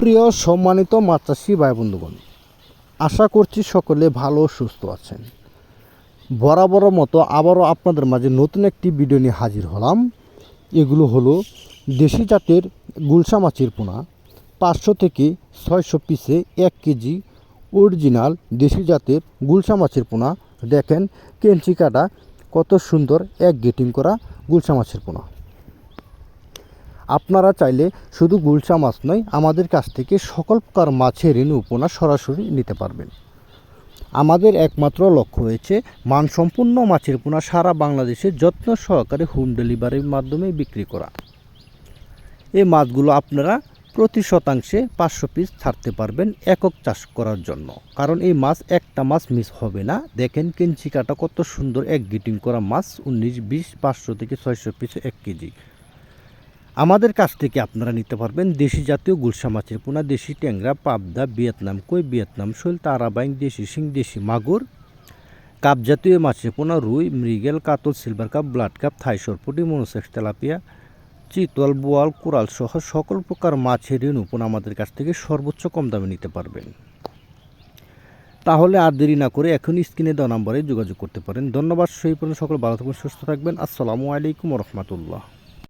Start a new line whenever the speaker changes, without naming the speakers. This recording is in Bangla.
সুপ্রিয় সম্মানিত মাছ চাষি ভাই বন্ধুগণ, আশা করছি সকলে ভালো সুস্থ আছেন। বরাবর মতো আবারও আপনাদের মাঝে নতুন একটি ভিডিও নিয়ে হাজির হলাম। এগুলো হলো দেশি জাতের গুলশা মাছের পোনা, পাঁচশো থেকে ছয়শো পিসে এক কেজি অরিজিনাল দেশি জাতের গুলশা মাছের পোনা। দেখেন কেঞ্চি কাটা কত সুন্দর এক গেটিং করা গুলশা মাছের পোনা। আপনারা চাইলে শুধু গুলশা মাছ নয়, আমাদের কাছ থেকে সকল প্রকার মাছের ঋণ উপনা সরাসরি নিতে পারবেন। আমাদের একমাত্র লক্ষ্য হয়েছে মানসম্পন্ন মাছের পোনা সারা বাংলাদেশে যত্ন সহকারে হোম ডেলিভারির মাধ্যমে বিক্রি করা। এই মাছগুলো আপনারা প্রতি শতাংশে পাঁচশো পিস ছাড়তে পারবেন একক চাষ করার জন্য। কারণ এই মাছ একটা মাছ মিস হবে না। দেখেন কেঞ্চি কাটা কত সুন্দর, এক গিটিং করা মাছ উনিশ, বিশ, পাঁচশো থেকে ছয়শো পিস এক কেজি। আমাদের কাছ থেকে আপনারা নিতে পারবেন দেশি জাতীয় গুলশা মাছের পোনা, দেশি ট্যাংরা, পাবদা ভিয়েতনাম কই ভিয়েতনাম শৈল, তারাবাইং, দেশি শিং, দেশি মাগুর, কাপ জাতীয় মাছের পোনা, রুই, মৃগেল, কাতল, silver carp, blood carp, Thai সরপুটি, monosex tilapia, চিতল, বোয়াল, কোরাল সহ সকল প্রকার মাছের ঋণ পোনা আমাদের কাছ থেকে সর্বোচ্চ কম দামে নিতে পারবেন। তাহলে আর দেরি না করে এখন স্ক্রিনে দেওয়া নম্বরে যোগাযোগ করতে পারেন। ধন্যবাদ, সেই পর্যন্ত সকল ভালো থাকবেন, সুস্থ থাকবেন। আসসালামু আলাইকুম রহমতুল্লাহ।